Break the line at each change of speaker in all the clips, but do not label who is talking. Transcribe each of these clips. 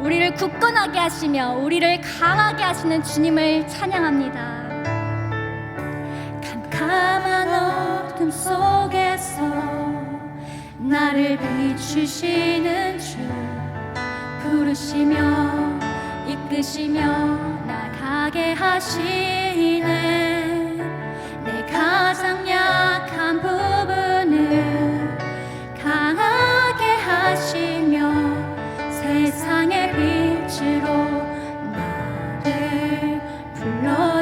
우리를 굳건하게 하시며 우리를 강하게 하시는 주님을 찬양합니다. 캄캄한 어둠 속에서 나를 비추시는 주 부르시며 이끄시며 나가게 하시네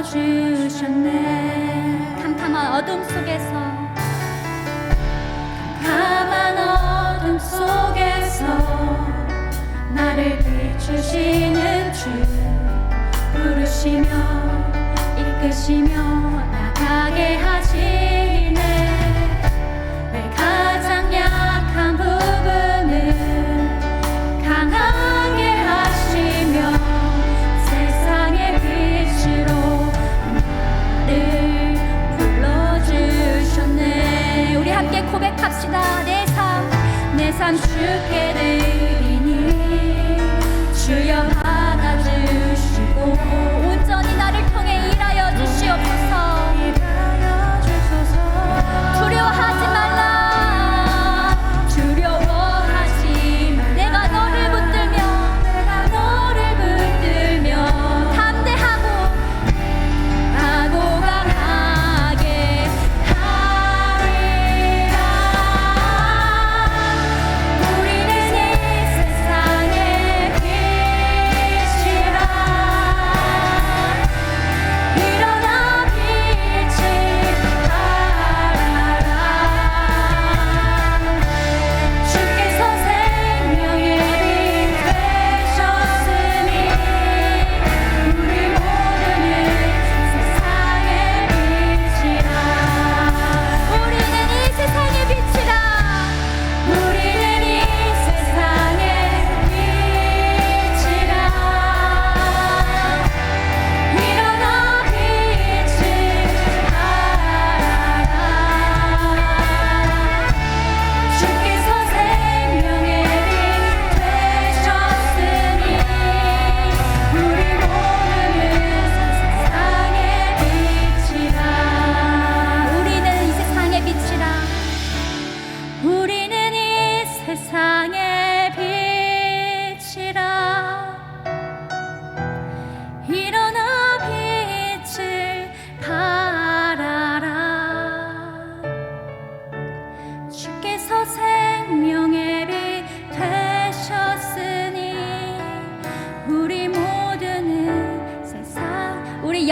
주셨네. 캄캄한 어둠 속에서. 캄캄한 어둠 속에서 나를 비추시는 주. 부르시며 이끄시며 나가게 하시 난 주께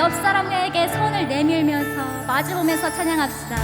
옆 사람에게 손을 내밀면서 마주보면서 찬양합시다.